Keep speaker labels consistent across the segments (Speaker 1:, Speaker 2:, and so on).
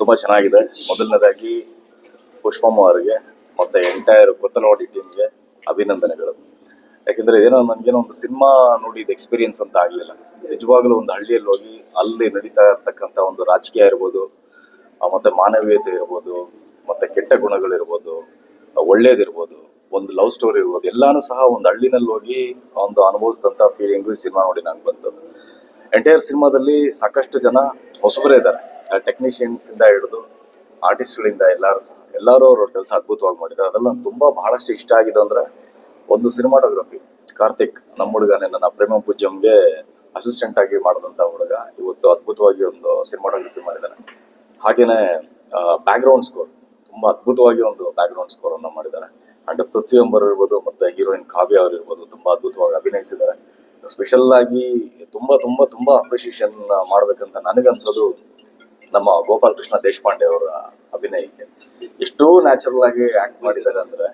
Speaker 1: ತುಂಬಾ ಚೆನ್ನಾಗಿದೆ. ಮೊದಲನೇದಾಗಿ ಪುಷ್ಪಮ್ಮ ಅವರಿಗೆ ಮತ್ತೆ ಎಂಟೈರ್ ಕೊತ್ತನವಾಡಿ ಟೀಮ್ಗೆ ಅಭಿನಂದನೆಗಳು. ಯಾಕೆಂದರೆ ಏನೋ ನನಗೇನೋ ಒಂದು ಸಿನಿಮಾ ನೋಡಿದ ಎಕ್ಸ್ಪೀರಿಯನ್ಸ್ ಅಂತ ಆಗಲಿಲ್ಲ. ನಿಜವಾಗ್ಲೂ ಒಂದು ಹಳ್ಳಿಯಲ್ಲಿ ಹೋಗಿ ಅಲ್ಲಿ ನಡೀತಾ ಇರ್ತಕ್ಕಂಥ ಒಂದು ರಾಜಕೀಯ ಇರ್ಬೋದು ಮತ್ತು ಮಾನವೀಯತೆ ಇರ್ಬೋದು, ಮತ್ತೆ ಕೆಟ್ಟ ಗುಣಗಳಿರ್ಬೋದು ಒಳ್ಳೇದಿರ್ಬೋದು, ಒಂದು ಲವ್ ಸ್ಟೋರಿ ಇರ್ಬೋದು, ಎಲ್ಲಾನು ಸಹ ಒಂದು ಹಳ್ಳಿನಲ್ಲಿ ಹೋಗಿ ಒಂದು ಅನುಭವಿಸಿದಂಥ ಫೀಲಿಂಗು ಈ ಸಿನಿಮಾ ನೋಡಿ ನಂಗೆ ಬಂತು. ಎಂಟೈರ್ ಸಿನಿಮಾದಲ್ಲಿ ಸಾಕಷ್ಟು ಜನ ಹೊಸಬರೇ ಇದ್ದಾರೆ. ಟೆಕ್ನಿಷಿಯನ್ಸ್ ಇಂದ ಹಿಡಿದು ಆರ್ಟಿಸ್ಟ್ಗಳಿಂದ ಎಲ್ಲರೂ ಎಲ್ಲರೂ ಅವರು ಕೆಲಸ ಅದ್ಭುತವಾಗಿ ಮಾಡಿದ್ದಾರೆ. ಅದೆಲ್ಲ ತುಂಬಾ ಬಹಳಷ್ಟು ಇಷ್ಟ ಆಗಿದೆ ಅಂದ್ರೆ ಒಂದು ಸಿನಿಮಾಟೋಗ್ರಫಿ ಕಾರ್ತಿಕ್ ನಮ್ಮ ಹುಡುಗನೇ, ನನ್ನ ಪ್ರೇಮ ಪೂಜಂಗೆ ಅಸಿಸ್ಟೆಂಟ್ ಆಗಿ ಮಾಡಿದಂತ ಹುಡುಗ ಇವತ್ತು ಅದ್ಭುತವಾಗಿ ಒಂದು ಸಿನಿಮಾಟೋಗ್ರಫಿ ಮಾಡಿದ್ದಾರೆ ಹಾಗೇನೆ ಬ್ಯಾಕ್ ಗ್ರೌಂಡ್ ಸ್ಕೋರ್ ತುಂಬಾ ಅದ್ಭುತವಾಗಿ ಒಂದು ಬ್ಯಾಕ್ ಗ್ರೌಂಡ್ ಸ್ಕೋರ್ ಅನ್ನ ಮಾಡಿದ್ದಾರೆ ಅಂಡ್ ಪ್ರತಿಯೊಬ್ಬರು ಇರ್ಬೋದು, ಮತ್ತೆ ಹೀರೋಯಿನ್ ಕಾವ್ಯ ಅವರು ಇರ್ಬೋದು, ತುಂಬಾ ಅದ್ಭುತವಾಗಿ ಅಭಿನಯಿಸಿದ್ದಾರೆ. ಸ್ಪೆಷಲ್ ಆಗಿ ತುಂಬಾ ತುಂಬಾ ತುಂಬಾ ಅಪ್ರಿಸಿಯೇಷನ್ ಮಾಡ್ಬೇಕಂತ ನನಗನ್ಸೋದು ನಮ್ಮ ಗೋಪಾಲಕೃಷ್ಣ ದೇಶಪಾಂಡೆ ಅವರ ಅಭಿನಯಕ್ಕೆ. ಎಷ್ಟೋ ನ್ಯಾಚುರಲ್ ಆಗಿ ಆಕ್ಟ್ ಮಾಡಿದ್ದಾರೆ ಅಂದ್ರೆ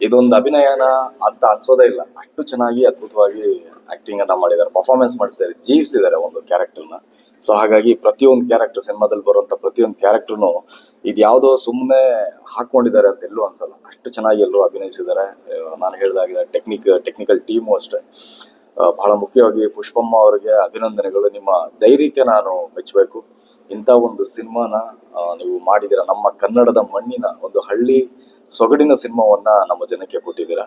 Speaker 1: ಇದೊಂದು ಅಭಿನಯನ ಅಂತ ಅನ್ಸೋದೇ ಇಲ್ಲ. ಅಷ್ಟು ಚೆನ್ನಾಗಿ, ಅದ್ಭುತವಾಗಿ ಆಕ್ಟಿಂಗ್ ಅನ್ನ ಮಾಡಿದ್ದಾರೆ. ಪರ್ಫಾರ್ಮೆನ್ಸ್ ಮಾಡಿಸಿದ್ದಾರೆ. ಜೀವಿಸಿದ್ದಾರೆ ಒಂದು ಕ್ಯಾರೆಕ್ಟರ್ನ ಸೊ ಹಾಗಾಗಿ ಪ್ರತಿಯೊಂದು ಕ್ಯಾರೆಕ್ಟರ್ ಸಿನಿಮಾದಲ್ಲಿ ಬರುವಂತ ಪ್ರತಿಯೊಂದು ಕ್ಯಾರೆಕ್ಟರ್ನು ಇದು ಯಾವುದೋ ಸುಮ್ಮನೆ ಹಾಕೊಂಡಿದ್ದಾರೆ ಅಂತ ಎಲ್ಲೂ ಅನ್ಸಲ್ಲ. ಅಷ್ಟು ಚೆನ್ನಾಗಿ ಎಲ್ಲರೂ ಅಭಿನಯಿಸಿದ್ದಾರೆ. ನಾನು ಹೇಳಿದಾಗೆ ಟೆಕ್ನಿಕ್ ಟೆಕ್ನಿಕಲ್ ಟೀಮು ಅಷ್ಟೇ. ಬಹಳ ಮುಖ್ಯವಾಗಿ ಪುಷ್ಪಮ್ಮ ಅವರಿಗೆ ಅಭಿನಂದನೆಗಳು. ನಿಮ್ಮ ಧೈರ್ಯಕ್ಕೆ ನಾನು ಮೆಚ್ಚಬೇಕು. ಇಂಥ ಒಂದು ಸಿನಿಮಾನ ನೀವು ಮಾಡಿದಿರ ನಮ್ಮ ಕನ್ನಡದ ಮಣ್ಣಿನ ಒಂದು ಹಳ್ಳಿ ಸೊಗಡಿನ ಸಿನಿಮಾವನ್ನ ನಮ್ಮ ಜನಕ್ಕೆ ಕೊಟ್ಟಿದ್ದೀರ.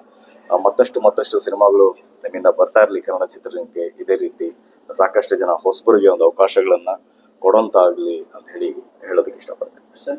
Speaker 1: ಮತ್ತಷ್ಟು ಮತ್ತಷ್ಟು ಸಿನಿಮಾಗಳು ನಿಮ್ಮಿಂದ ಬರ್ತಾ ಇರಲಿ. ಕನ್ನಡ ಚಿತ್ರರಂಗಕ್ಕೆ ಇದೇ ರೀತಿ ಸಾಕಷ್ಟು ಜನ ಹೊಸಬರಿಗೆ ಒಂದು ಅವಕಾಶಗಳನ್ನ ಕೊಡೋಂತಾಗ್ಲಿ ಅಂತ ಹೇಳಿ ಹೇಳೋದಕ್ಕೆ ಇಷ್ಟಪಡ್ತೇನೆ.